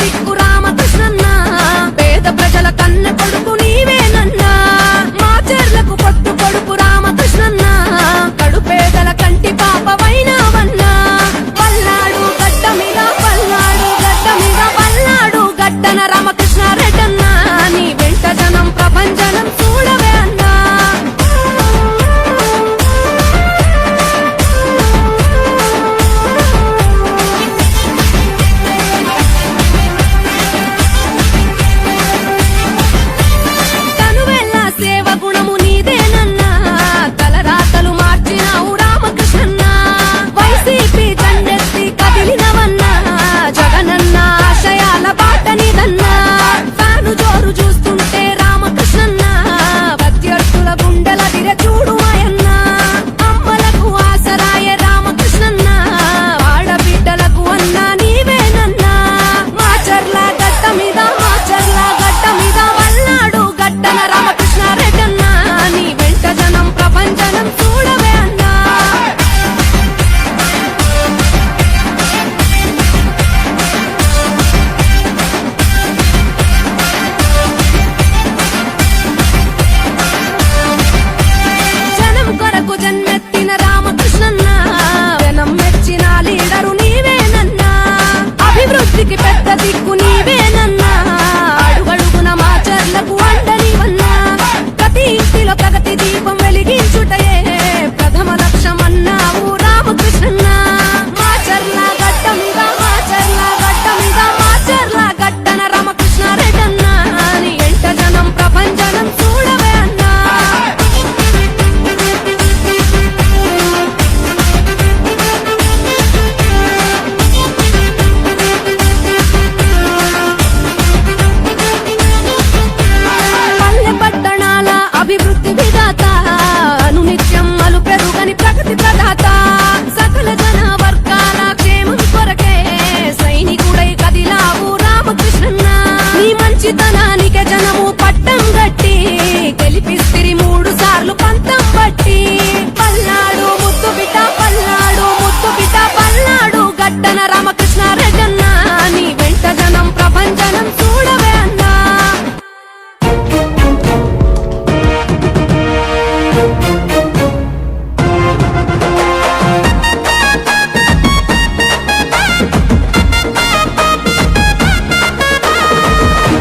దిక్కు రామ పెద్ద దిక్కు నీవేనన్నా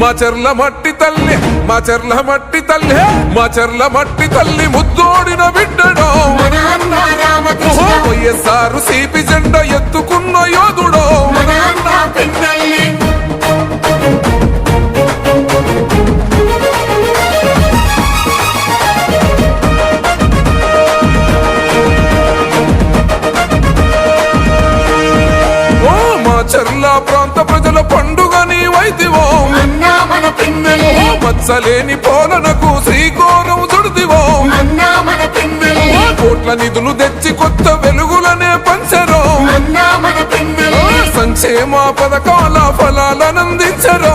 మా చెర్ల మట్టి తల్లి మా చెర్ల మట్టి తల్లి మా చెర్ల మట్టి తల్లి ముద్దోడిన బిడ్డడో. వైఎస్ఆర్ సిపి జెండ ఎత్తుకున్న మచ్చలేని పోలనకు శ్రీకోరం చుడిదివో. కోట్ల నిధులు తెచ్చి కొత్త వెలుగులనే పంచరో. సంక్షేమ పథకాల ఫలాలనందించరో.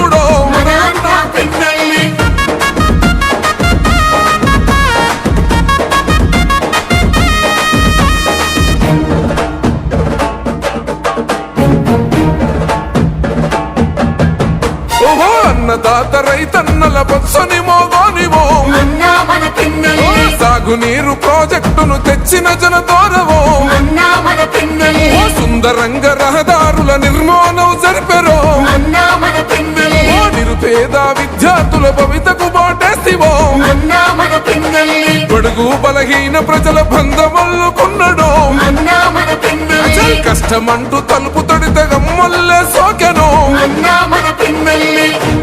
అన్నదాత రైతన్నల పచ్చని మోగోనివో. సాగునీరు ప్రాజెక్టును తెచ్చిన పిన్నెల్లి ఓ సుందరంగ రహదారుల నిర్మాణం జరిపెరో. నిరుపేద విద్యార్థుల భవితకు బాటేసివో బడుగు బలహీన ప్రజల బంధమల్లుకున్నడో కష్టమంటూ తలుపు తడితే గమ్మల్లే సోకెను. అన్నా మన పిన్నెల్లి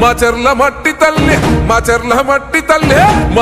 మా చెర్ల మట్టి తల్లి మా చెర్ల మట్టి తల్లి మా